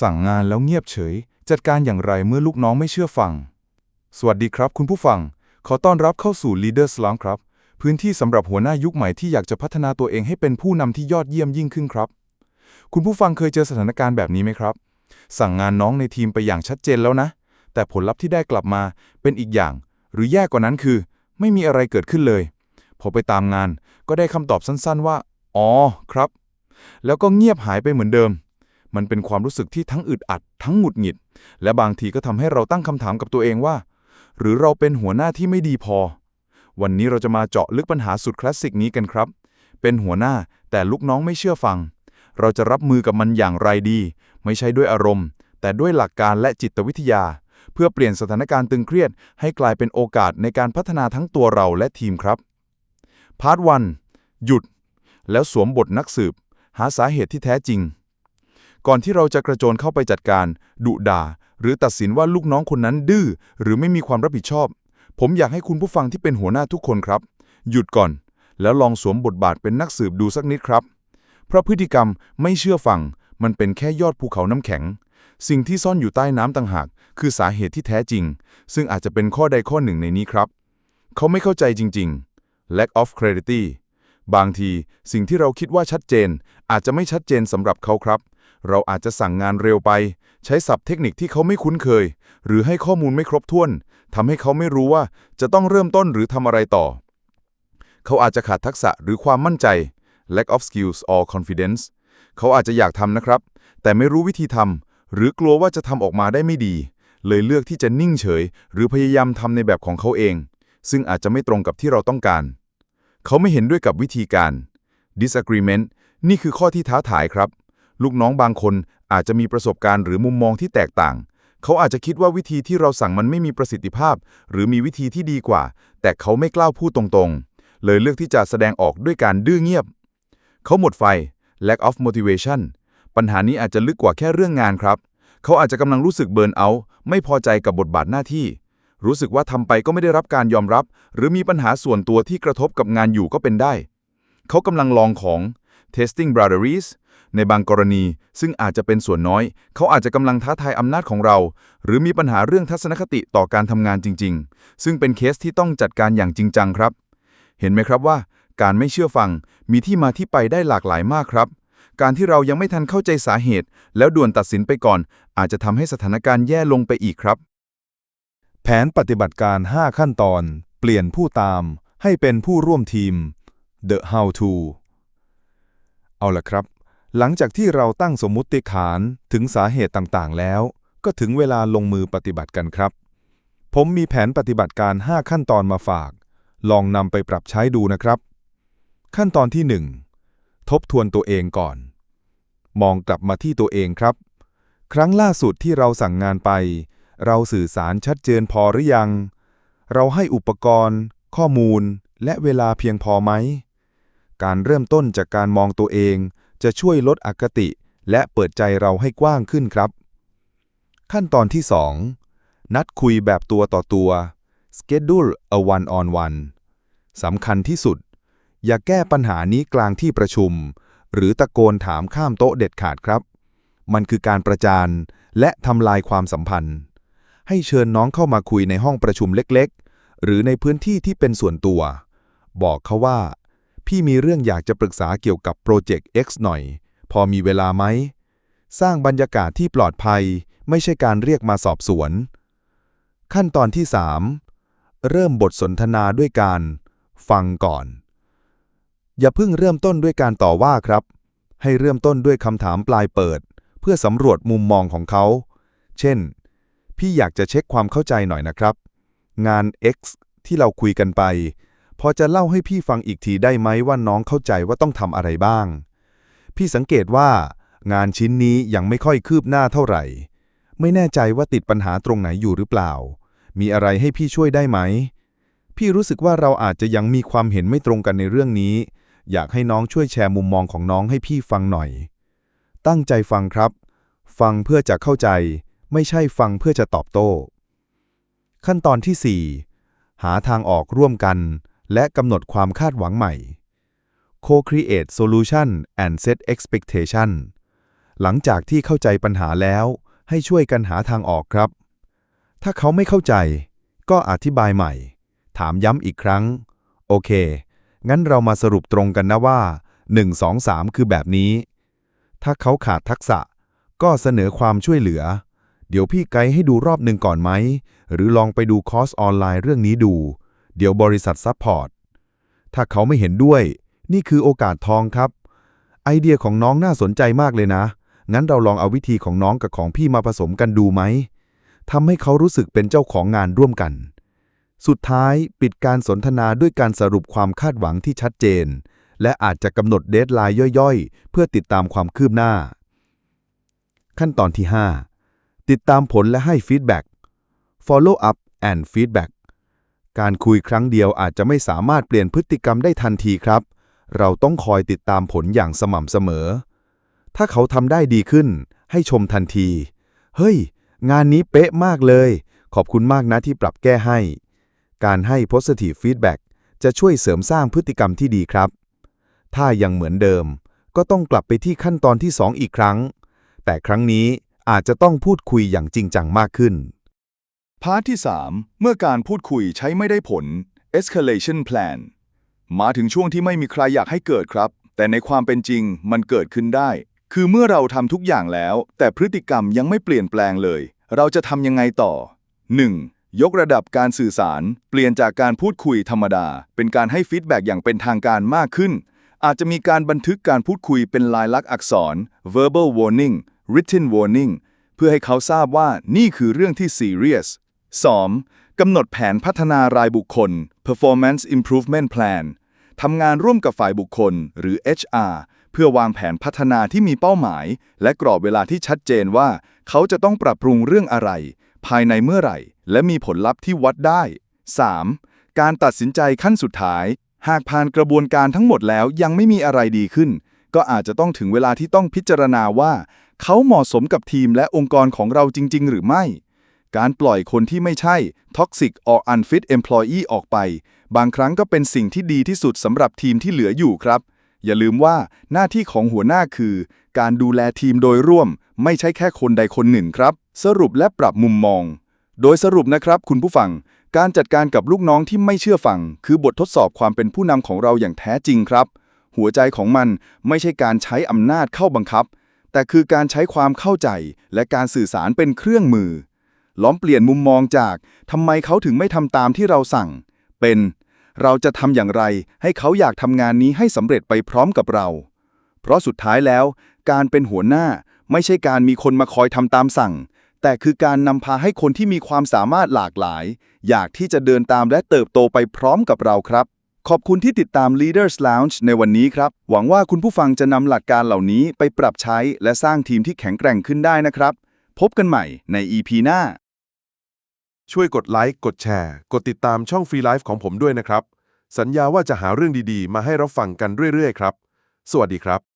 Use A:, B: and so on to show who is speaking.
A: สั่งงานแล้วเงียบเฉย จัดการอย่างไรเมื่อลูกน้องไม่เชื่อฟัง สวัสดีครับคุณผู้ฟัง ขอต้อนรับเข้าสู่ Leaders Lounge ครับ พื้นที่สำหรับหัวหน้ายุคใหม่ที่อยากจะพัฒนาตัวเองให้เป็นผู้นำที่ยอดเยี่ยมยิ่งขึ้นครับ คุณผู้ฟังเคยเจอสถานการณ์แบบนี้ไหมครับ สั่งงานน้องในทีมไปอย่างชัดเจนแล้วนะ แต่ผลลัพธ์ที่ได้กลับมาเป็นอีกอย่าง หรือแย่กว่านั้นคือ ไม่มีอะไรเกิดขึ้นเลย พอไปตามงานก็ได้คำตอบสั้น ๆ ว่า อ๋อ ครับ แล้วก็เงียบหายไปเหมือนเดิม มันเป็นความรู้สึกที่ทั้งอึดอัด ทั้งหงุดหงิด และบางทีก็ทำให้เราตั้งคำถามกับตัวเองว่า หรือเราเป็นหัวหน้าที่ไม่ดีพอ วันนี้เราจะมาเจาะลึกปัญหาสุดคลาสสิกนี้กันครับ เป็นหัวหน้าแต่ลูกน้องไม่เชื่อฟัง เราจะรับมือกับมันอย่างไรดี ไม่ใช่ด้วยอารมณ์ แต่ด้วยหลักการและจิตวิทยา เพื่อเปลี่ยนสถานการณ์ตึงเครียด ให้กลายเป็นโอกาสในการพัฒนาทั้งตัวเราและทีมครับพาร์ทวันหยุด แล้วสวมบทนักสืบ หาสาเหตุที่แท้จริง ก่อนที่เราจะกระโจนเข้าไปจัดการ ดุด่า หรือตัดสินว่าลูกน้องคนนั้นดื้อ หรือไม่มีความรับผิดชอบ ผมอยากให้คุณผู้ฟังที่เป็นหัวหน้าทุกคนครับ หยุดก่อน แล้วลองสวมบทบาทเป็นนักสืบดูสักนิดครับ เพราะพฤติกรรมไม่เชื่อฟัง มันเป็นแค่ยอดภูเขาน้ำแข็ง สิ่งที่ซ่อนอยู่ใต้น้ำต่างหาก คือสาเหตุที่แท้จริง ซึ่งอาจจะเป็นข้อใดข้อหนึ่งในนี้ครับ เขาไม่เข้าใจจริง ๆ lack of clarity บางทีสิ่งที่เราคิดว่าชัดเจน อาจจะไม่ชัดเจนสำหรับเขาครับ เราอาจจะสั่งงานเร็วไป ใช้ศัพท์เทคนิคที่เขาไม่คุ้นเคย หรือให้ข้อมูลไม่ครบถ้วนทำให้เขาไม่รู้ว่าจะต้องเริ่มต้นหรือทำอะไรต่อ เขาอาจจะขาดทักษะหรือความมั่นใจ lack of skills or confidence เขาอาจจะอยากทำนะครับ แต่ไม่รู้วิธีทำหรือกลัวว่าจะทำออกมาได้ไม่ดี เลยเลือกที่จะนิ่งเฉย หรือพยายามทำในแบบของเขาเอง ซึ่งอาจจะไม่ตรงกับที่เราต้องการ เขาไม่เห็นด้วยกับวิธีการ disagreement นี่คือข้อที่ท้าทายครับ ลูกน้องบางคนอาจจะมีประสบการณ์หรือมุมมองที่แตกต่าง เขาอาจจะคิดว่าวิธีที่เราสั่งมันไม่มีประสิทธิภาพ หรือมีวิธีที่ดีกว่า แต่เขาไม่กล้าพูดตรงๆ เลยเลือกที่จะแสดงออกด้วยการดื้อเงียบ เขาหมดไฟ lack of motivation ปัญหานี้อาจจะลึกกว่าแค่เรื่องงานครับ เขาอาจจะกำลังรู้สึกเบิร์นเอาท์ไม่พอใจกับบทบาทหน้าที่ รู้สึกว่าทำไปก็ไม่ได้รับการยอมรับ หรือมีปัญหาส่วนตัวที่กระทบกับงานอยู่ก็เป็นได้ เขากำลังลองของ testing boundaries ในบางกรณี ซึ่งอาจจะเป็นส่วนน้อย เขาอาจจะกำลังท้าทายอำนาจของเรา หรือมีปัญหาเรื่องทัศนคติต่อการทำงานจริง ๆ ซึ่งเป็นเคสที่ต้องจัดการอย่างจริงจังครับ เห็นไหมครับว่า การไม่เชื่อฟังมีที่มาที่ไปได้หลากหลายมากครับ การที่เรายังไม่ทันเข้าใจสาเหตุ แล้วด่วนตัดสินไปก่อน อาจจะทำให้สถานการณ์แย่ลงไปอีกครับ
B: แผนปฏิบัติการ 5 ขั้นตอน เปลี่ยนผู้ตาม ให้เป็นผู้ร่วมทีม The How to เอาละครับ หลังจากที่เราตั้งสมมุติฐานถึงสาเหตุต่างๆ แล้ว ก็ถึงเวลาลงมือปฏิบัติกันครับ ผมมีแผนปฏิบัติการ 5 ขั้นตอนมาฝาก ลองนำไปปรับใช้ดูนะครับ ขั้นตอนที่ 1 ทบทวนตัวเองก่อน มองกลับมาที่ตัวเองครับ ครั้งล่าสุดที่เราสั่งงานไป เราสื่อสารชัดเจนพอหรือยัง เราให้อุปกรณ์ ข้อมูล และเวลาเพียงพอไหม การเริ่มต้นจากการมองตัวเอง จะช่วยลดอคติ และเปิดใจเราให้กว้างขึ้นครับ ขั้นตอนที่ 2 นัดคุยแบบตัวต่อตัว schedule a one on one สำคัญที่สุด อย่าแก้ปัญหานี้กลางที่ประชุม หรือตะโกนถามข้ามโต๊ะเด็ดขาดครับ มันคือการประจานและทำลายความสัมพันธ์ ให้เชิญน้องเข้ามาคุยในห้องประชุมเล็กๆ หรือในพื้นที่ที่เป็นส่วนตัว บอกเขาว่า พี่มีเรื่องอยากจะปรึกษาเกี่ยวกับโปรเจกต์ X หน่อย พอมีเวลาไหม สร้างบรรยากาศที่ปลอดภัย ไม่ใช่การเรียกมาสอบสวน ขั้นตอนที่ 3 เริ่มบทสนทนาด้วยการ ฟังก่อน อย่าเพิ่งเริ่มต้นด้วยการต่อว่าครับ ให้เริ่มต้นด้วยคำถามปลายเปิด เพื่อสำรวจมุมมองของเขา เช่น พี่อยากจะเช็คความเข้าใจหน่อยนะครับ งาน X ที่เราคุยกันไป พอจะเล่าให้พี่ฟังอีกทีได้ไหมว่าน้องเข้าใจว่าต้องทำอะไรบ้าง พี่สังเกตว่า งานชิ้นนี้ยังไม่ค่อยคืบหน้าเท่าไหร่ ไม่แน่ใจว่าติดปัญหาตรงไหนอยู่หรือเปล่า มีอะไรให้พี่ช่วยได้ไหม พี่รู้สึกว่าเราอาจจะยังมีความเห็นไม่ตรงกันในเรื่องนี้ อยากให้น้องช่วยแชร์มุมมองของน้องให้พี่ฟังหน่อย ตั้งใจฟังครับ ฟังเพื่อจะเข้าใจ ไม่ใช่ฟังเพื่อจะตอบโต้ ขั้นตอนที่ 4 หาทางออกร่วมกัน และกำหนดความคาดหวังใหม่ Co-create solution and set expectation
C: หลังจากที่เข้าใจปัญหาแล้ว ให้ช่วยกันหาทางออกครับ ถ้าเขาไม่เข้าใจ ก็อธิบายใหม่ ถามย้ำอีกครั้ง โอเค งั้นเรามาสรุปตรงกันนะว่า 1 2 3 คือแบบนี้ ถ้าเขาขาดทักษะ ก็เสนอความช่วยเหลือ เดี๋ยวพี่ไกด์ให้ดูรอบหนึ่งก่อนไหม หรือลองไปดูคอร์สออนไลน์เรื่องนี้ดู เดี๋ยวบริษัทซัพพอร์ต ถ้าเขาไม่เห็นด้วย นี่คือโอกาสทองครับ ไอเดียของน้องน่าสนใจมากเลยนะ งั้นเราลองเอาวิธีของน้องกับของพี่มาผสมกันดูไหมทำให้เขารู้สึกเป็นเจ้าของงานร่วมกัน สุดท้ายปิดการสนทนาด้วยการสรุปความคาดหวังที่ชัดเจน และอาจจะกำหนดเดทไลน์ย่อยๆ เพื่อติดตามความคืบหน้า ขั้นตอนที่ 5 ติดตามผลและให้ฟีดแบ็ก follow up and feedback การคุยครั้งเดียวอาจจะไม่สามารถเปลี่ยนพฤติกรรมได้ทันทีครับ เราต้องคอยติดตามผลอย่างสม่ำเสมอ ถ้าเขาทำได้ดีขึ้น ให้ชมทันที เฮ้ย งานนี้เป๊ะมากเลย ขอบคุณมากนะที่ปรับแก้ให้ การให้ positive feedback จะช่วยเสริมสร้างพฤติกรรมที่ดีครับ ถ้ายังเหมือนเดิม ก็ต้องกลับไปที่ขั้นตอนที่ 2 อีกครั้ง แต่ครั้งนี้อาจจะต้องพูดคุยอย่างจริงจังมากขึ้น
A: พาร์ทที่ 3 เมื่อการพูดคุยใช้ไม่ได้ผล escalation plan มาถึงช่วงที่ไม่มีใครอยากให้เกิดครับ แต่ในความเป็นจริงมันเกิดขึ้นได้ คือเมื่อเราทำทุกอย่างแล้ว แต่พฤติกรรมยังไม่เปลี่ยนแปลงเลย เราจะทำยังไงต่อ 1. ยกระดับการสื่อสาร เปลี่ยนจากการพูดคุยธรรมดา เป็นการให้ฟีดแบ็กอย่างเป็นทางการมากขึ้น อาจจะมีการบันทึกการพูดคุยเป็นลายลักษณ์อักษร verbal warning written warning เพื่อให้เขาทราบว่านี่คือเรื่องที่ serious 2. กำหนดแผนพัฒนารายบุคคล performance improvement plan ทำงานร่วมกับฝ่ายบุคคล หรือ HR เพื่อวางแผนพัฒนาที่มีเป้าหมาย และกรอบเวลาที่ชัดเจนว่า เขาจะต้องปรับปรุงเรื่องอะไร ภายในเมื่อไหร่ และมีผลลัพธ์ที่วัดได้ 3. การตัดสินใจขั้นสุดท้าย หากผ่านกระบวนการทั้งหมดแล้วยังไม่มีอะไรดีขึ้น ก็อาจจะต้องถึงเวลาที่ต้องพิจารณาว่า เขาเหมาะสมกับทีมและองค์กรของเราจริง ๆ หรือไม่ การปล่อยคนที่ไม่ใช่ toxic or unfit employee ออกไป บางครั้งก็เป็นสิ่งที่ดีที่สุดสำหรับทีมที่เหลืออยู่ครับ อย่าลืมว่าหน้าที่ของหัวหน้าคือ การดูแลทีมโดยร่วม ไม่ใช่แค่คนใดคนหนึ่งครับ สรุปและปรับมุมมอง โดยสรุปนะครับ คุณผู้ฟัง การจัดการกับลูกน้องที่ไม่เชื่อฟัง คือบททดสอบความเป็นผู้นำของเราอย่างแท้จริงครับ หัวใจของมันไม่ใช่การใช้อำนาจเข้าบังคับ แต่คือการใช้ความเข้าใจและการสื่อสารเป็นเครื่องมือ ล้อมเปลี่ยนมุมมองจากทำไมเขาถึงไม่ทำตามที่เราสั่ง เป็น เราจะทำอย่างไรให้เขาอยากทำงานนี้ให้สำเร็จไปพร้อมกับเรา เพราะสุดท้ายแล้ว การเป็นหัวหน้าไม่ใช่การมีคนมาคอยทำตามสั่ง แต่คือการนำพาให้คนที่มีความสามารถหลากหลาย อยากที่จะเดินตามและเติบโตไปพร้อมกับเราครับ ขอบคุณที่ติดตาม Leaders Lounge ในวันนี้ครับ หวังว่าคุณผู้ฟังจะนำหลักการเหล่านี้ไปปรับใช้และสร้างทีมที่แข็งแกร่งขึ้นได้นะครับ พบกันใหม่ใน EP หน้า
D: ช่วยกดไลค์ กดแชร์ กดติดตามช่องฟรีไลฟ์ของผมด้วยนะครับ สัญญาว่าจะหาเรื่องดีๆ มาให้รับฟังกันเรื่อยๆ ครับ สวัสดีครับ